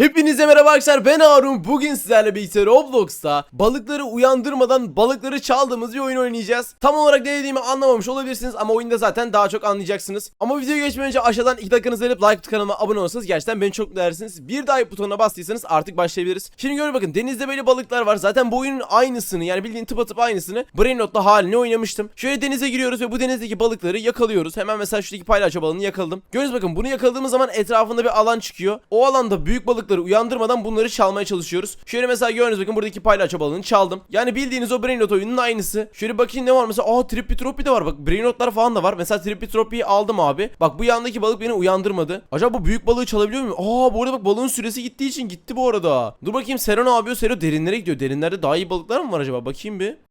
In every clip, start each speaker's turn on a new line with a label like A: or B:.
A: Hepinize merhaba arkadaşlar ben Harun bugün sizlerle birlikte Roblox'ta balıkları uyandırmadan balıkları çaldığımız bir oyun oynayacağız. Tam olarak ne dediğimi anlamamış olabilirsiniz ama oyunda zaten daha çok anlayacaksınız. Ama videoya geçmeden önce aşağıdan 2 dakikanızı verip like kanalıma abone olursanız gerçekten beni çok mutlu. Bir daha butonuna bastıysanız artık başlayabiliriz. Şimdi görün bakın denizde böyle balıklar var. Zaten bu oyunun aynısını yani bildiğin tıpatıp aynısını Brainrot'la halini oynamıştım. Şöyle denize giriyoruz ve bu denizdeki balıkları yakalıyoruz. Hemen mesela şuradaki paylaşo balığını yakaladım. Görüyoruz bakın bunu yakaladığımız zaman etrafında bir alan çıkıyor. O alanda büyük balıkları uyandırmadan bunları çalmaya çalışıyoruz. Şöyle mesela gördüğünüz bakın buradaki paylaşo balığını çaldım. Yani bildiğiniz o Brainrot oyunun aynısı. Şöyle bakayım ne var mesela aa Trippy Troppy de var bak Brainrotlar falan da var. Mesela Trippy Troppy'yi aldım abi. Bak bu yandaki balık beni uyandırmadı. Acaba bu büyük balığı çalabiliyor muyum? Aa bu arada bak balığın süresi gittiği için gitti bu arada. Dur bakayım Sero ne yapıyor? Sero derinlere gidiyor. Derinlerde daha iyi balıklar mı var acaba? Bakayım bir.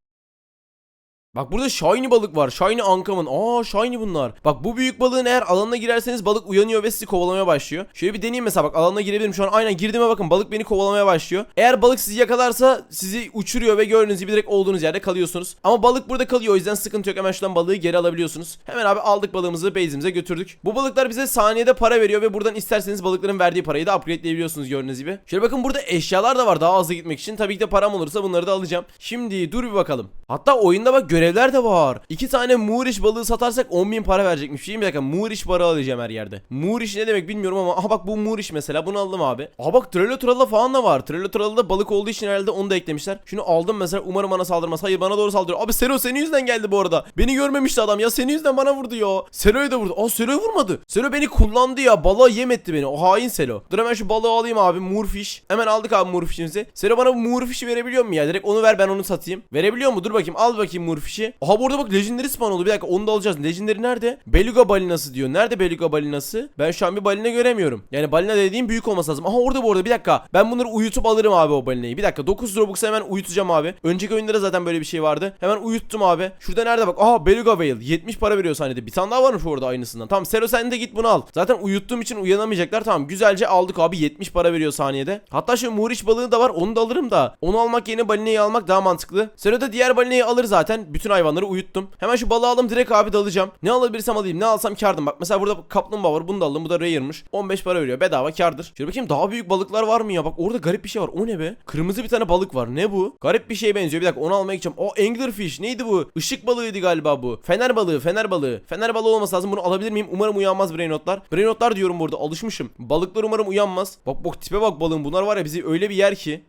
A: Bak burada shiny balık var. Shiny ankamın. Aa shiny bunlar. Bak bu büyük balığın eğer alanına girerseniz balık uyanıyor ve sizi kovalamaya başlıyor. Şöyle bir deneyeyim mesela bak alanına girebilirim şu an. Aynen girdiğime bakın balık beni kovalamaya başlıyor. Eğer balık sizi yakalarsa sizi uçuruyor ve gördüğünüz gibi direkt olduğunuz yerde kalıyorsunuz. Ama balık burada kalıyor o yüzden sıkıntı yok. Hemen şuradan balığı geri alabiliyorsunuz. Hemen abi aldık balığımızı base'imize götürdük. Bu balıklar bize saniyede para veriyor ve buradan isterseniz balıkların verdiği parayı da upgrade'leyebiliyorsunuz gördüğünüz gibi. Şöyle bakın burada eşyalar da var daha hızlı gitmek için. Tabii ki de param olursa bunları da alacağım. Şimdi dur bir bakalım. Hatta oyunda bak görevler de var. İki tane Moorish balığı satarsak 10.000 para verecekmiş. Şimdi bir dakika Moorish balığı alacağım her yerde. Moorish ne demek bilmiyorum ama aha bak bu Moorish mesela bunu aldım abi. Aha bak Trello Tralla falan da var. Trello Tralla'da balık olduğu için herhalde onu da eklemişler. Şunu aldım mesela umarım bana saldırmaz. Hayır bana doğru saldırıyor. Abi Sero senin yüzünden geldi bu arada. Beni görmemişti adam ya senin yüzünden bana vurdu ya. Sero'yu da vurdu. Aa Sero'yu vurmadı. Sero beni kullandı ya. Balığa yem etti beni. O hain Sero. Dur hemen şu balığı alayım abi. Moorfish. Hemen aldık abi Moorfish'imizi. Sero bana bu Moorfish'i verebiliyor mu ya? Direkt onu ver ben onu satayım. Verebiliyor mu? Dur bakayım. Al bakayım Moorfish'i. Aha burada bak Legendary spawn oldu. Bir dakika onu da alacağız. Legendary nerede? Beluga balinası diyor. Nerede Beluga balinası? Ben şu an bir balina göremiyorum. Yani balina dediğim büyük olması lazım. Aha orada bu arada bir dakika. Ben bunları uyutup alırım abi o balinayı. Bir dakika 9 Robux'a hemen uyutacağım abi. Önceki oyunda zaten böyle bir şey vardı. Hemen uyuttum abi. Şurada nerede bak. Aha Beluga Whale. 70 para veriyor saniyede. Bir tane daha varmış orada aynısından. Tamam Sero sen de git bunu al. Zaten uyuttuğum için uyanamayacaklar. Tamam güzelce aldık abi. 70 para veriyor saniyede. Hatta şu Muriç balığı da var. Onu da alırım da. Onu almak yerine balinayı almak daha mantıklı. Sero da diğer balinayı alır zaten. Bütün hayvanları uyuttum. Hemen şu balığı aldım direkt abi dalacağım. Ne alabilirsem alayım. Ne alsam kardım. Bak mesela burada kaplumbağa var. Bunu da aldım. Bu da rare'mış. 15 para veriyor. Bedava kardır. Şöyle bakayım daha büyük balıklar var mı ya? Bak orada garip bir şey var. O ne be? Kırmızı bir tane balık var. Ne bu? Garip bir şeye benziyor. Bir dakika onu almaya gideceğim. O anglerfish. Neydi bu? Işık balığıydı galiba bu. Fener balığı. Fener balığı. Fener balığı olması lazım. Bunu alabilir miyim? Umarım uyanmaz brainotlar. Brainotlar diyorum burada. Alışmışım. Balıklar umarım uyanmaz. Bak bak tipe bak balığın. Bunlar var ya bizi öyle bir yer ki.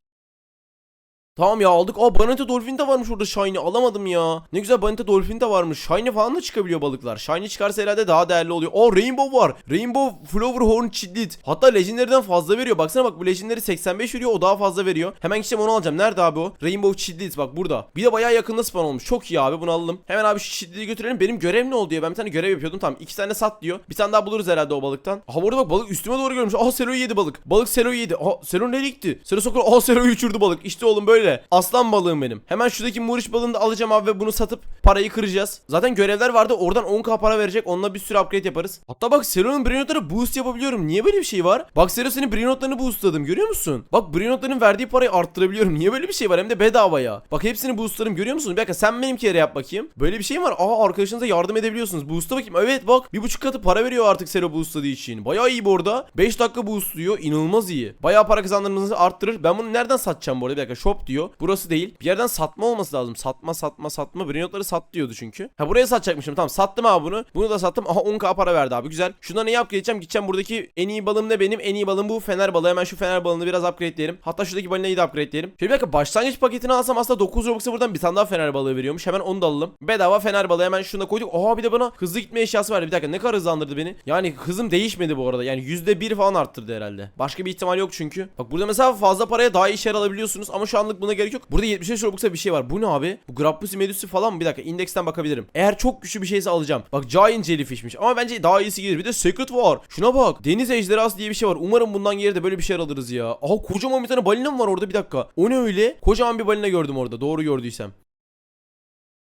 A: Tamam ya aldık. Aa Baneta Dolphin de varmış orada Shiny. Alamadım ya. Ne güzel Baneta Dolphin de varmış. Shiny falan da çıkabiliyor balıklar. Shiny çıkarsa herhalde daha değerli oluyor. Aa Rainbow var. Rainbow Flower Horn Chidlit. Hatta Legendary'den fazla veriyor. Baksana bak bu Legendary 85 veriyor. O daha fazla veriyor. Hemen gideceğim onu alacağım. Nerede abi o? Rainbow Chidlit bak burada. Bir de bayağı yakında spawn olmuş. Çok iyi abi bunu alalım. Hemen abi şu Chidlit'i götürelim. Benim görev ne oldu ya? Ben bir tane görev yapıyordum. Tamam iki tane sat diyor. Bir tane daha buluruz herhalde o balıktan. Aha burada bak balık üstüme doğru görmüş. Aha Sero'yu yedi balık. Balık Sero'yu yedi. Aha Sero nereye gitti? Sero sokar. Aha Sero'yu uçurdu balık. İşte oğlum böyle. Aslan balığım benim. Hemen şuradaki Muriç balığını da alacağım abi ve bunu satıp parayı kıracağız. Zaten görevler vardı. Oradan 10k para verecek. Onunla bir sürü upgrade yaparız. Hatta bak Sero'nun Brainot'lara boost yapabiliyorum. Niye böyle bir şey var? Bak Sero senin Brainot'larını boostladım. Görüyor musun? Bak Brainot'ların verdiği parayı arttırabiliyorum. Niye böyle bir şey var? Hem de bedava ya. Bak hepsini boostladım. Görüyor musun? Bir dakika sen benimki yere yap bakayım. Böyle bir şey var? Aa arkadaşınıza yardım edebiliyorsunuz. Boostla bakayım. Evet bak. Bir buçuk katı para veriyor artık Sero boostladığı için. Bayağı iyi bu arada. 5 dakika boostluyor. İnanılmaz iyi. Bayağı para kazandırmanızı arttırır. Ben bunu nereden satacağım bu arada? Bir dakika shop diyor. Burası değil. Bir yerden satma olması lazım. Satma satma satma. Brainot'ları sat diyordu çünkü. Ha buraya satacakmışım. Tamam sattım abi bunu. Bunu da sattım. Aha 10k para verdi abi. Güzel. Şundan ne yap geçeceğim? Gideceğim buradaki en iyi balım ne benim? En iyi balım bu fener balığı. Hemen şu fener balığını biraz upgrade'leyelim. Hatta şuradaki balinayı da upgrade'leyelim. Şöyle bir dakika başlangıç paketini alsam aslında 9 Robux'a buradan bir tane daha fener balığı veriyormuş. Hemen onu da alalım. Bedava fener balığı hemen şuna koyduk. Oha bir de bana hızlı gitme eşyası verdi. Bir dakika ne kadar hızlandırdı beni. Yani hızım değişmedi bu arada. Yani %1 falan arttırdı herhalde. Başka bir ihtimal yok çünkü. Bak burada mesela fazla paraya daha iyi şeyler alabiliyorsunuz ama şu anlık buna gerek yok. Burada 75 Robux'a bir şey var. Bu ne abi? Bu Grappusi Medusi falan mı? Bir dakika indeksten bakabilirim. Eğer çok güçlü bir şeyse alacağım. Bak Giant Jellyfish'miş ama bence daha iyisi gelir. Bir de Secret var. Şuna bak. Deniz ejderhası diye bir şey var. Umarım bundan geri de böyle bir şeyler alırız ya. Aha kocaman bir tane balina mı var orada bir dakika. O ne öyle? Kocaman bir balina gördüm orada. Doğru gördüysem.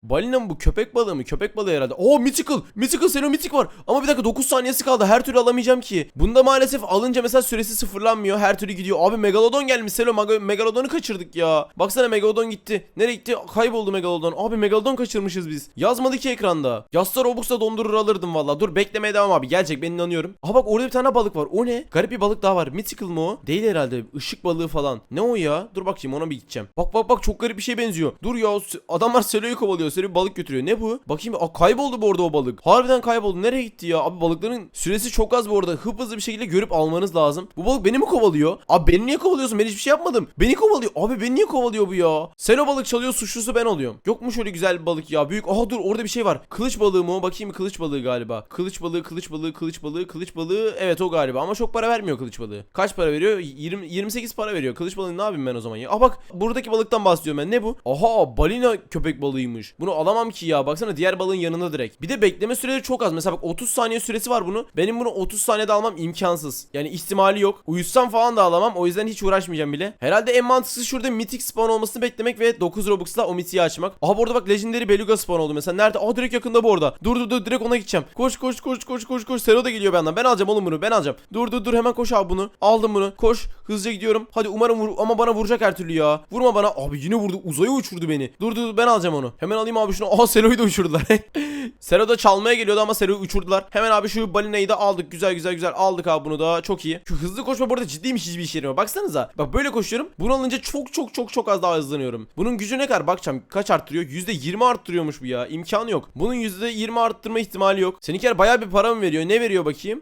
A: Balina mı bu köpek balığı mı? Köpek balığı herhalde. Oo mythical. Mythical Selo mythic var. Ama bir dakika 9 saniyesi kaldı. Her türlü alamayacağım ki. Bunda maalesef alınca mesela süresi sıfırlanmıyor. Her türlü gidiyor. Abi Megalodon gelmiş Selo. Megalodon'u kaçırdık ya. Baksana Megalodon gitti. Nereye gitti? Kayboldu Megalodon. Abi Megalodon kaçırmışız biz. Yazmadı ki ekranda. Yazsa Robux'la dondurur alırdım valla. Dur beklemeye devam abi. Gelecek ben inanıyorum. Aha bak orada bir tane balık var. O ne? Garip bir balık daha var. Mythical mı o? Değil herhalde. Işık balığı falan. Ne o ya? Dur bakayım ona bir gideceğim. Bak bak bak çok garip bir şey benziyor. Dur ya adamlar Selo'yu kovalıyor. Selo bir balık götürüyor. Ne bu? Bakayım. Aa kayboldu bu arada o balık. Harbiden kayboldu. Nereye gitti ya? Abi balıkların süresi çok az bu arada. Hıp hızlı bir şekilde görüp almanız lazım. Bu balık beni mi kovalıyor? Abi beni niye kovalıyorsun? Ben hiçbir şey yapmadım. Beni kovalıyor. Abi beni niye kovalıyor bu ya? Selo balık çalıyor suçlusu ben oluyorum. Yok mu şöyle güzel bir balık ya? Büyük. Aha dur orada bir şey var. Kılıç balığı mı o? Bakayım kılıç balığı galiba. Kılıç balığı, kılıç balığı, kılıç balığı, kılıç balığı. Evet o galiba ama çok para vermiyor kılıç balığı. Kaç para veriyor? 20 28 para veriyor. Kılıç balığı ne yapayım ben o zaman ya? Aa bak buradaki balıktan bahsediyorum ben. Ne bu? Aha balina köpek balığıymış. Bunu alamam ki ya. Baksana diğer balığın yanında direkt. Bir de bekleme süreleri çok az. Mesela bak 30 saniye süresi var bunu. Benim bunu 30 saniyede almam imkansız. Yani ihtimali yok. Uyutsam falan da alamam. O yüzden hiç uğraşmayacağım bile. Herhalde en mantıklısı şurada mythic spawn olmasını beklemek ve 9 Robux'la o mythic'i açmak. Aha burada bak legendary beluga spawn oldu mesela. Nerede? Aa direkt yakında bu arada. Dur dur dur direkt ona gideceğim. Koş koş koş koş koş koş. Sero da geliyor benden. Ben alacağım oğlum bunu. Ben alacağım. Dur dur dur hemen koş abi bunu. Aldım bunu. Koş. Hızlıca gidiyorum. Hadi umarım vur ama bana vuracak her türlü ya. Vurma bana. Abi yine vurdu. Uzaya uçurdu beni. Dur dur dur ben alacağım onu. Hemen alayım abi şunu. Aha Sero'yu da uçurdular. Sero da çalmaya geliyordu ama Sero'yu uçurdular. Hemen abi şu balinayı da aldık. Güzel güzel güzel aldık abi bunu da. Çok iyi. Şu hızlı koşma bu arada ciddiymiş hiçbir işe yaramıyor. Baksanıza. Bak böyle koşuyorum. Bunu alınca çok çok çok çok az daha hızlanıyorum. Bunun gücü ne kadar? Bakacağım kaç arttırıyor? %20 arttırıyormuş bu ya. İmkanı yok. Bunun %20 arttırma ihtimali yok. Seninkiler bayağı bir para mı veriyor? Ne veriyor bakayım?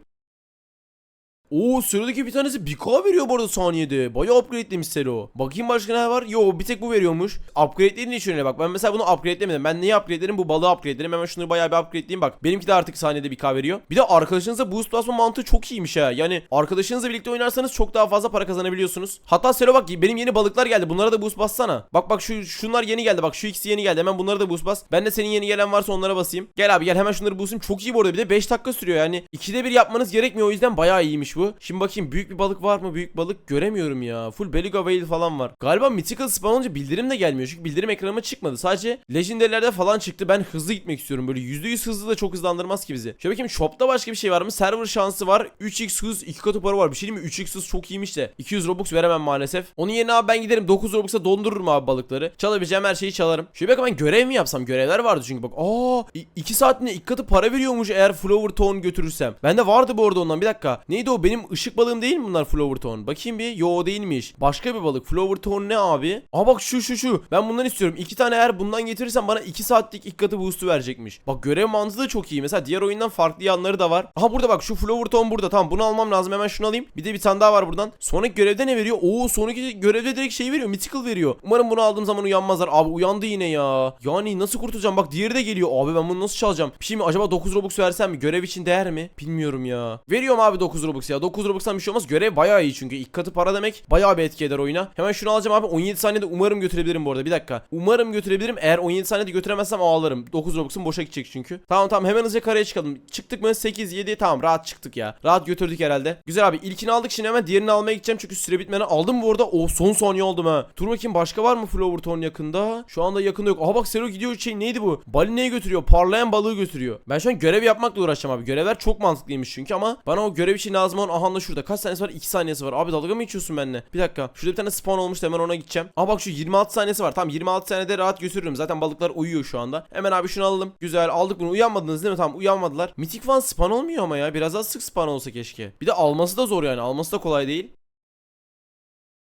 A: Oo sıradaki bir tanesi 1k veriyor bu arada saniyede. Bayağı upgrade'lemiş Selo. Bakayım başka ne var? Yo bir tek bu veriyormuş. Upgrade'lerin içine bak. Ben mesela bunu upgrade'lemedim. Ben neyi upgrade'lerim? Bu balığı upgrade'lerim. Hemen şunu bayağı bir upgrade'leyeyim bak. Benimki de artık saniyede 1k veriyor. Bir de arkadaşınıza boost basma mantığı çok iyiymiş ha. Yani arkadaşınızla birlikte oynarsanız çok daha fazla para kazanabiliyorsunuz. Hatta Selo bak benim yeni balıklar geldi. Bunlara da boost bassana. Bak bak şu şunlar yeni geldi. Bak şu ikisi yeni geldi. Hemen bunlara da boost bas. Ben de senin yeni gelen varsa onlara basayım. Gel abi gel hemen şunları boost'um. Çok iyi bu arada. Bir de 5 dakika sürüyor yani. İkide bir yapmanız gerekmiyor. O yüzden bayağı iyiymiş bu. Şimdi bakayım büyük bir balık var mı? Büyük balık göremiyorum ya. Full beluga whale falan var. Galiba mythical spawn olunca bildirim de gelmiyor. Çünkü bildirim ekranıma çıkmadı. Sadece legendary'lerde falan çıktı. Ben hızlı gitmek istiyorum. Böyle %100 hızlı da çok hızlandırmaz ki bizi. Şöyle bakayım shop'ta başka bir şey var mı? Server şansı var. 3x hız 2 katı para var. Bir şey değil mi? 3x hız çok iyiymiş de. 200 Robux veremem maalesef. Onun yerine abi ben giderim 9 Robux'a dondururum abi balıkları. Çalabileceğim her şeyi çalarım. Şöyle bakayım ben görev mi yapsam? Görevler vardı çünkü bak. Aa 2 saatinde 2 katı para veriyormuş eğer Flower Tone götürürsem. Bende vardı bu arada ondan bir dakika. Neydi o? Benim ışık balığım değil mi bunlar Flower Tone? Bakayım bir. Yo değilmiş. Başka bir balık. Flower Tone ne abi? Aa bak şu şu şu. Ben bundan istiyorum. 2 tane eğer bundan getirirsem bana 2 saatlik 2 katı boost'u verecekmiş. Bak görev mantığı da çok iyi. Mesela diğer oyundan farklı yanları da var. Aha burada bak şu Flower Tone burada. Tamam bunu almam lazım. Hemen şunu alayım. Bir de bir tane daha var buradan. Sonraki görevde ne veriyor? Oo sonraki görevde direkt şey veriyor. Mythical veriyor. Umarım bunu aldığım zaman uyanmazlar. Abi uyandı yine ya. Yani nasıl kurtulacağım? Bak diğeri de geliyor. Abi ben bunu nasıl çalacağım? Bir şey mi? Acaba 9 Robux versem mi? Görev için değer mi? Bilmiyorum ya. Veriyorum abi 9 Robux ya. 9 Robux'tan bir şey olmaz. Görev bayağı iyi çünkü. ilk katı para demek bayağı bir etki eder oyuna. Hemen şunu alacağım abi. 17 saniyede umarım götürebilirim bu arada. Bir dakika. Umarım götürebilirim. Eğer 17 saniyede götüremezsem ağlarım. 9 Robux'um boşa gidecek çünkü. Tamam tamam hemen hızlıca karaya çıkalım. Çıktık mı? 8 7 tamam rahat çıktık ya. Rahat götürdük herhalde. Güzel abi. İlkini aldık şimdi hemen diğerini almaya gideceğim çünkü süre bitmeden aldım bu arada. O son saniye aldım ha. Dur bakayım başka var mı Flower Tone yakında? Şu anda yakında yok. Aha bak Sero gidiyor şey neydi bu? Balinayı götürüyor. Parlayan balığı götürüyor. Ben şu an görev yapmakla uğraşacağım abi. Görevler çok mantıklıymış çünkü ama bana o görev için lazım aha da şurada. Kaç saniyesi var? 2 saniyesi var. Abi dalga mı geçiyorsun benimle? Bir dakika. Şurada bir tane spawn olmuştu hemen ona gideceğim. Aa bak şu 26 saniyesi var. Tamam 26 saniyede rahat götürürüm. Zaten balıklar uyuyor şu anda. Hemen abi şunu alalım. Güzel aldık bunu. Uyanmadınız değil mi? Tamam uyanmadılar. Mythic falan spawn olmuyor ama ya. Biraz daha sık spawn olsa keşke. Bir de alması da zor yani. Alması da kolay değil.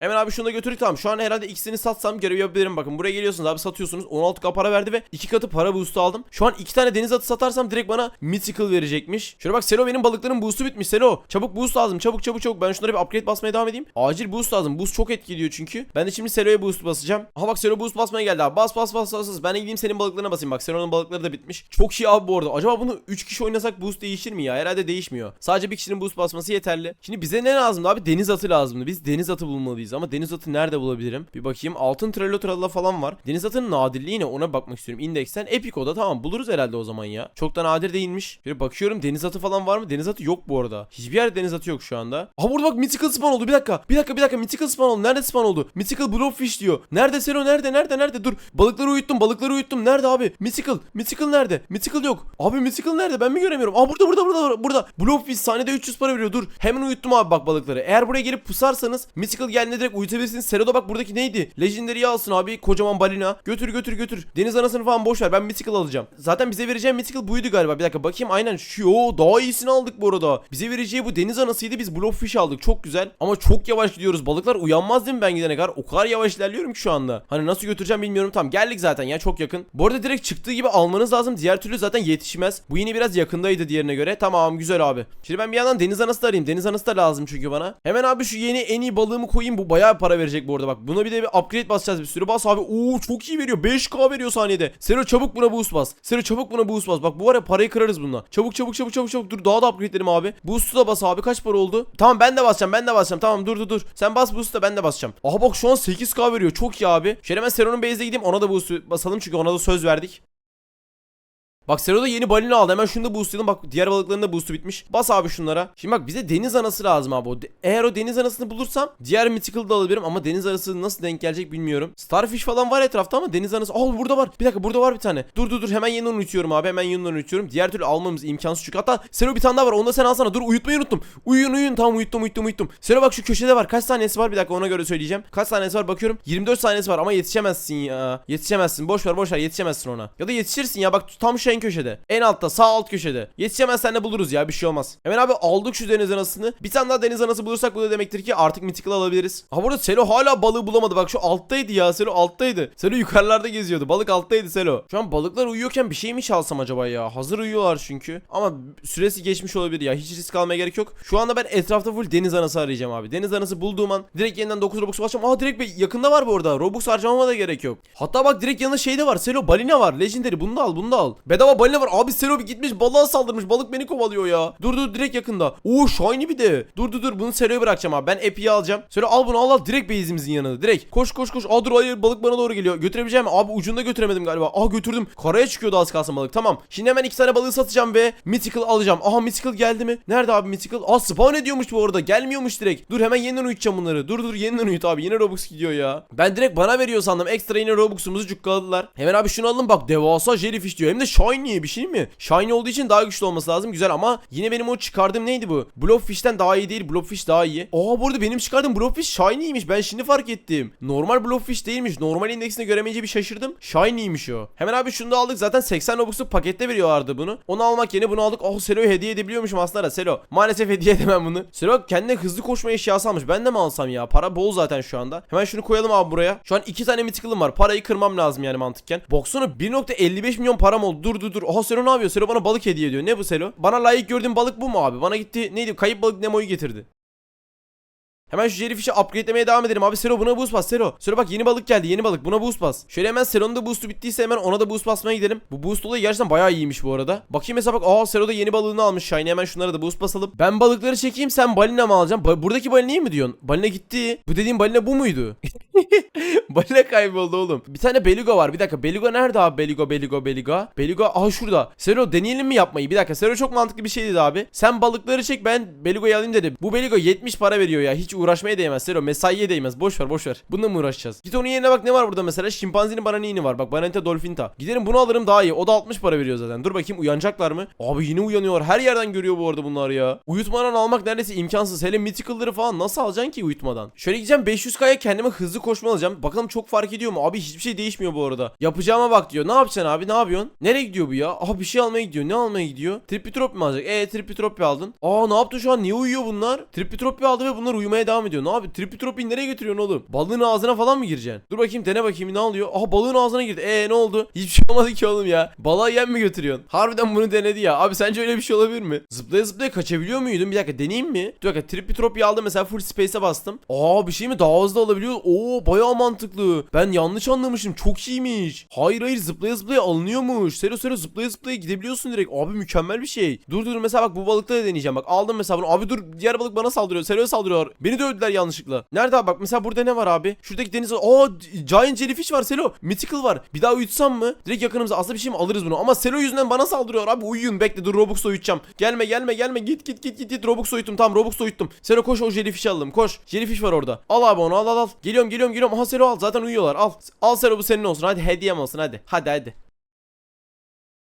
A: Hemen abi şunu da götürdük tamam. Şu an herhalde ikisini satsam görev yapabilirim. Bakın buraya geliyorsunuz abi satıyorsunuz. 16k para verdi ve 2 katı para boost'u aldım. Şu an 2 tane deniz atı satarsam direkt bana mythical verecekmiş. Şöyle bak Selo benim balıkların boost'u bitmiş Selo. Çabuk boost lazım. Çabuk çabuk çabuk. Ben şunlara bir upgrade basmaya devam edeyim. Acil boost lazım. Boost çok etkiliyor çünkü. Ben de şimdi Selo'ya boost basacağım. Aha bak Selo boost basmaya geldi abi. Bas bas bas bas. bas. Ben de gideyim senin balıklarına basayım. Bak Selo'nun balıkları da bitmiş. Çok iyi abi bu arada. Acaba bunu 3 kişi oynasak boost değişir mi ya? Herhalde değişmiyor. Sadece bir kişinin boost basması yeterli. Şimdi bize ne lazımdı abi? Deniz atı lazımdı. Biz deniz atı bulmalıyız ama deniz atı nerede bulabilirim? Bir bakayım. Altın trello falan var. Deniz atının nadirliği ne? Ona bakmak istiyorum. İndeksten Epico'da tamam buluruz herhalde o zaman ya. Çok da nadir değilmiş. Şöyle bakıyorum deniz atı falan var mı? Deniz atı yok bu arada. Hiçbir yerde deniz atı yok şu anda. Aha burada bak mythical spawn oldu. Bir dakika. Bir dakika bir dakika. Mythical spawn oldu. Nerede spawn oldu? Mythical blobfish diyor. Nerede Selo? Nerede? Nerede? Nerede? Dur. Balıkları uyuttum. Balıkları uyuttum. Nerede abi? Mythical. Mythical nerede? Mythical yok. Abi Mythical nerede? Ben mi göremiyorum? Aa burada burada burada burada. Blobfish saniyede 300 para veriyor. Dur. Hemen uyuttum abi bak balıkları. Eğer buraya gelip pusarsanız Mythical geldiğinde direkt uyutabilirsiniz. Selo'da bak buradaki neydi? Legendary'i alsın abi. Kocaman balina. Götür götür götür. Deniz anasını falan boş ver. Ben Mythical alacağım. Zaten bize vereceğim Mythical buydu galiba. Bir dakika bakayım. Aynen şu. Daha iyisini aldık bu arada. Bize vereceği bu deniz anasıydı. Biz Blobfish aldık. Çok güzel. Ama çok yavaş gidiyoruz. Balıklar uyanmaz değil mi ben gidene kadar? O kadar yavaş ilerliyorum ki şu anda. Hani nasıl götüreceğim bilmiyorum. Tamam geldik zaten ya çok yakın. Bu arada direkt çıktığı gibi almanız lazım. Diğer türlü zaten yetişmez. Bu yine biraz yakındaydı diğerine göre. Tamam güzel abi. Şimdi ben bir yandan deniz anası da arayayım. Deniz anası da lazım çünkü bana. Hemen abi şu yeni en iyi balığımı koyayım. Bu bayağı para verecek bu arada bak. Buna bir de bir upgrade basacağız bir sürü. Bas abi. Oo çok iyi veriyor. 5k veriyor saniyede. Sero çabuk buna boost bas. Sero çabuk buna boost bas. Bak bu var ya parayı kırarız bununla. Çabuk çabuk çabuk çabuk çabuk. Dur daha da upgrade'lerim abi. Boost'u da bas abi. Kaç para oldu? Tamam ben de basacağım. Ben de basacağım. Tamam dur dur dur. Sen bas boost'u da ben de basacağım. Aha bak şu an 8k veriyor. Çok iyi abi. Şöyle hemen Sero'nun base'e gideyim. Ona da boost'u basalım çünkü ona da söz verdik. Bak Sero da yeni balina aldı. Hemen şunu da boostlayalım. Bak diğer balıkların da boost'u bitmiş. Bas abi şunlara. Şimdi bak bize deniz anası lazım abi. O Eğer o deniz anasını bulursam diğer mythical'ı da alabilirim ama deniz anası nasıl denk gelecek bilmiyorum. Starfish falan var etrafta ama deniz anası. Aa burada var. Bir dakika burada var bir tane. Dur dur dur hemen yeniden uyutuyorum abi. Hemen yeniden uyutuyorum. Diğer türlü almamız imkansız çünkü. Hatta Sero bir tane daha var. Onu da sen alsana. Dur uyutmayı unuttum. Uyuyun uyuyun. Tamam uyuttum uyuttum uyuttum. Sero bak şu köşede var. Kaç saniyesi var? Bir dakika ona göre söyleyeceğim. Kaç saniyesi var bakıyorum. 24 saniyesi var ama yetişemezsin ya. Yetişemezsin. Boş ver boş ver yetişemezsin ona. Ya da yetişirsin ya bak tam şu en köşede. En altta sağ alt köşede. Yetişemezsen de buluruz ya bir şey olmaz. Hemen abi aldık şu deniz anasını. Bir tane daha deniz anası bulursak bu da demektir ki artık mythical alabiliriz. Ha burada Selo hala balığı bulamadı. Bak şu alttaydı ya. Selo alttaydı. Selo yukarılarda geziyordu. Balık alttaydı Selo. Şu an balıklar uyuyorken bir şey mi çalsam acaba ya? Hazır uyuyorlar çünkü. Ama süresi geçmiş olabilir ya. Hiç risk almaya gerek yok. Şu anda ben etrafta full deniz anası arayacağım abi. Deniz anası bulduğum an direkt yeniden 9 Robux basacağım. Aa direkt bir yakında var bu arada. Robux harcamama da gerek yok. Hatta bak direkt yanında şey de var. Selo balina var. Legendary bunu da al bunu da al. Bedava balina var. Abi Selo bir gitmiş balığa saldırmış. Balık beni kovalıyor ya. Dur dur direkt yakında. Oo shiny bir de. Dur dur dur bunu Selo'ya bırakacağım abi. Ben Epi'yi alacağım. Selo al bunu al al. Direkt base'imizin yanında. Direkt. Koş koş koş. Aa dur hayır balık bana doğru geliyor. Götürebileceğim mi? Abi ucunda götüremedim galiba. Aa götürdüm. Karaya çıkıyordu az kalsın balık. Tamam. Şimdi hemen iki tane balığı satacağım ve Mythical alacağım. Aha Mythical geldi mi? Nerede abi Mythical? Aa spawn ediyormuş bu arada. Gelmiyormuş direkt. Dur hemen yeniden uyutacağım bunları. Dur dur yeniden uyut abi. Yine Robux gidiyor ya. Ben direkt bana veriyor sandım. Ekstra yine Robux'umuzu cukkaladılar. Hemen abi şunu alın bak. Devasa jellyfish diyor. Hem de shiny bir şey mi? Shiny olduğu için daha güçlü olması lazım. Güzel ama yine benim o çıkardığım neydi bu? Blobfish'ten daha iyi değil. Blobfish daha iyi. Aa bu arada benim çıkardığım Blobfish shiny'ymiş. Ben şimdi fark ettim. Normal Blobfish değilmiş. Normal indeksini göremeyince bir şaşırdım. Shiny'ymiş o. Hemen abi şunu da aldık. Zaten 80 Robux'luk pakette veriyorlardı bunu. Onu almak yerine bunu aldık. Oh Selo'ya hediye edebiliyormuşum aslında. Selo. Maalesef hediye edemem bunu. Selo kendine hızlı koşma eşyası almış. Ben de mi alsam ya? Para bol zaten şu anda. Hemen şunu koyalım abi buraya. Şu an iki tane mythical'ım var. Parayı kırmam lazım yani mantıkken. Baksana 1.55 milyon param oldu. Dur dur dur. Aha Selo ne yapıyor? Selo bana balık hediye ediyor. Ne bu Selo? Bana layık gördüğün balık bu mu abi? Bana gitti neydi? Kayıp balık Nemo'yu getirdi. Hemen şu jellyfish'i upgradelemeye devam edelim abi. Sero buna boost bas Sero. Sero bak yeni balık geldi yeni balık buna boost bas. Şöyle hemen Sero'nun da boost'u bittiyse hemen ona da boost basmaya gidelim. Bu boost olayı gerçekten bayağı iyiymiş bu arada. Bakayım mesela bak aa Sero da yeni balığını almış Shiny hemen şunlara da boost basalım. Ben balıkları çekeyim sen balina mı alacaksın? Ba- buradaki balinayı mı diyorsun? Balina gitti. Bu dediğim balina bu muydu? balina kayboldu oğlum. Bir tane Beluga var bir dakika. Beluga nerede abi? Beluga Beluga Beluga. Beluga aha şurada. Sero deneyelim mi yapmayı? Bir dakika. Sero çok mantıklı bir şey dedi abi. Sen balıkları çek ben Beluga'yı alayım dedi. Bu Beluga 70 para veriyor ya. Hiç uğraşmaya değmez. Sero mesaiye değmez. Boş ver boş ver. Bununla mı uğraşacağız? Git onun yerine bak ne var burada mesela? Şimpanzinin bananini var. Bak bananita dolfinta. Giderim bunu alırım daha iyi. O da 60 para veriyor zaten. Dur bakayım uyanacaklar mı? Abi yine uyanıyor. Her yerden görüyor bu arada bunlar ya. Uyutmadan almak neredeyse imkansız. Hele mythical'ları falan nasıl alacaksın ki uyutmadan? Şöyle gideceğim 500k'ya kendime hızlı koşma alacağım. Bakalım çok fark ediyor mu? Abi hiçbir şey değişmiyor bu arada. Yapacağıma bak diyor. Ne yapacaksın abi? Ne yapıyorsun? Nereye gidiyor bu ya? Aha bir şey almaya gidiyor. Ne almaya gidiyor? Tripitrop mu alacak? Eee tripitrop aldım. Aa ne yaptı şu an? Niye uyuyor bunlar? Tripitrop aldı ve bunlar uyumaya devam ediyor. Ne yapıyor? Tripitropi nereye götürüyorsun oğlum? Balığın ağzına falan mı gireceksin? Dur bakayım dene bakayım ne alıyor? Aha balığın ağzına girdi. Eee ne oldu? Hiçbir şey olmadı ki oğlum ya. Balığa yem mi götürüyorsun? Harbiden bunu denedi ya. Abi sence öyle bir şey olabilir mi? Zıplaya zıplaya kaçabiliyor muydun? Bir dakika deneyeyim mi? Dur dakika tripitropi aldım mesela full space'e bastım. Aa bir şey mi? Daha hızlı alabiliyor. Oo bayağı mantıklı. Ben yanlış anlamışım. Çok iyiymiş. Hayır hayır zıplaya zıplaya alınıyormuş. Sero sero zıplaya zıplaya gidebiliyorsun direkt. Abi mükemmel bir şey. Dur dur mesela bak bu balıkta da deneyeceğim. Bak aldım mesela bunu. Abi dur diğer balık bana saldırıyor. Sero'ya saldırıyor. Beni de öldüler yanlışlıkla. Nerede abi bak mesela burada ne var abi? Şuradaki deniz Aa giant jellyfish var Selo. Mythical var. Bir daha uyutsam mı? Direkt yakınımıza aslında bir şey mi alırız bunu. Ama Selo yüzünden bana saldırıyor abi. Uyuyun bekle dur Robux uyutacağım. Gelme gelme gelme git git git git git Robux uyuttum. Tamam Robux uyuttum. Selo koş o jellyfish'i alalım. Koş. Jellyfish var orada. Al abi onu al al al. Geliyorum geliyorum geliyorum. Aha Selo al. Zaten uyuyorlar. Al. Al Selo bu senin olsun. Hadi hediyem olsun hadi. Hadi hadi.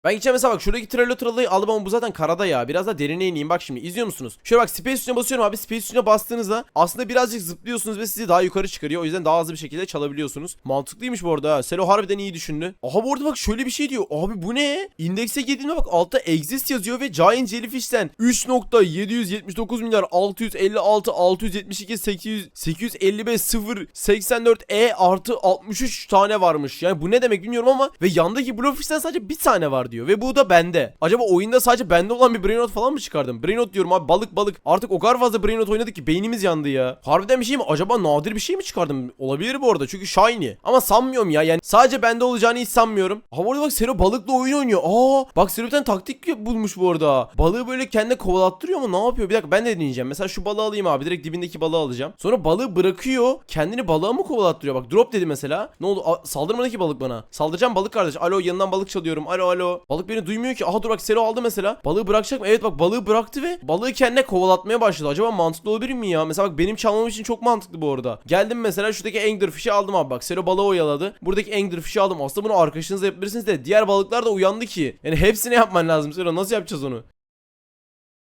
A: Ben gideceğim mesela bak şuradaki trailer tralayı aldım ama bu zaten karada ya. Biraz da derine ineyim bak şimdi izliyor musunuz? Şöyle bak space üstüne basıyorum abi. Space üstüne bastığınızda aslında birazcık zıplıyorsunuz ve sizi daha yukarı çıkarıyor. O yüzden daha hızlı bir şekilde çalabiliyorsunuz. Mantıklıymış bu arada ha. Selo harbiden iyi düşündü. Aha bu arada bak şöyle bir şey diyor. Abi bu ne? İndekse girdiğimde bak altta exist yazıyor ve Giant Jellyfish'ten 3.779 milyar 656 672 800 855 0 84 E artı 63 tane varmış. Yani bu ne demek bilmiyorum ama ve yandaki Blowfish'ten sadece bir tane var diyor ve bu da bende. Acaba oyunda sadece bende olan bir Brainrot falan mı çıkardım? Brainrot diyorum abi balık balık. Artık o kadar fazla Brainrot oynadık ki beynimiz yandı ya. Harbiden bir şey mi? Acaba nadir bir şey mi çıkardım? Olabilir bu arada çünkü shiny. Ama sanmıyorum ya yani sadece bende olacağını hiç sanmıyorum. Ha bu arada bak Sero balıkla oyun oynuyor. Aa bak Sero bir tane taktik bulmuş bu arada. Balığı böyle kendine kovalattırıyor mu? Ne yapıyor? Bir dakika ben de deneyeceğim. Mesela şu balığı alayım abi. Direkt dibindeki balığı alacağım. Sonra balığı bırakıyor. Kendini balığa mı kovalattırıyor? Bak drop dedi mesela. Ne oldu? Aa, saldırmadı ki balık bana. Saldıracağım balık kardeş. Alo yanından balık çalıyorum. Alo alo. Balık beni duymuyor ki. Aha dur bak Sero aldı mesela. Balığı bırakacak mı? Evet bak balığı bıraktı ve balığı kendine kovalatmaya başladı. Acaba mantıklı olabilir mi ya? Mesela bak benim çalmam için çok mantıklı bu arada. Geldim mesela şuradaki anglerfish'i aldım abi bak. Sero balığı oyaladı. Buradaki anglerfish'i aldım. Aslında bunu arkadaşınızla yapabilirsiniz de diğer balıklar da uyandı ki. Yani hepsini yapman lazım Sero. Nasıl yapacağız onu?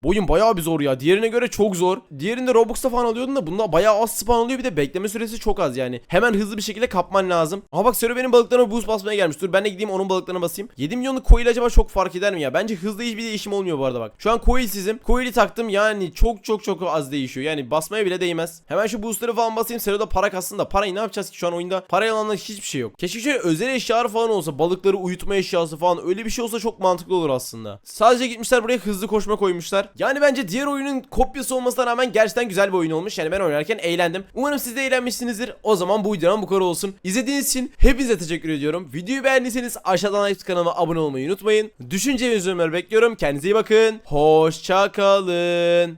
A: Bu oyun bayağı bir zor ya. Diğerine göre çok zor. Diğerinde Robux'ta falan alıyordun da bunda bayağı az spawn oluyor. Bir de bekleme süresi çok az yani. Hemen hızlı bir şekilde kapman lazım. Aha bak Sero benim balıklarıma boost basmaya gelmiş. Dur ben de gideyim onun balıklarına basayım. 7 milyonluk coil acaba çok fark eder mi ya? Bence hızlı hiçbir değişim olmuyor bu arada bak. Şu an coilsizim. Coil'i taktım yani çok çok çok az değişiyor. Yani basmaya bile değmez. Hemen şu boostları falan basayım. Sero'da para kassın da parayı ne yapacağız ki şu an oyunda? Para alanında hiçbir şey yok. Keşke şöyle özel eşyalar falan olsa. Balıkları uyutma eşyası falan. Öyle bir şey olsa çok mantıklı olur aslında. Sadece gitmişler buraya hızlı koşma koymuşlar. Yani bence diğer oyunun kopyası olmasına rağmen gerçekten güzel bir oyun olmuş. Yani ben oynarken eğlendim. Umarım siz de eğlenmişsinizdir. O zaman bu videodan bu kadar olsun. İzlediğiniz için hepinize teşekkür ediyorum. Videoyu beğendiyseniz aşağıdan like kanalıma abone olmayı unutmayın. Düşünce ve bekliyorum. Kendinize iyi bakın. Hoşça kalın.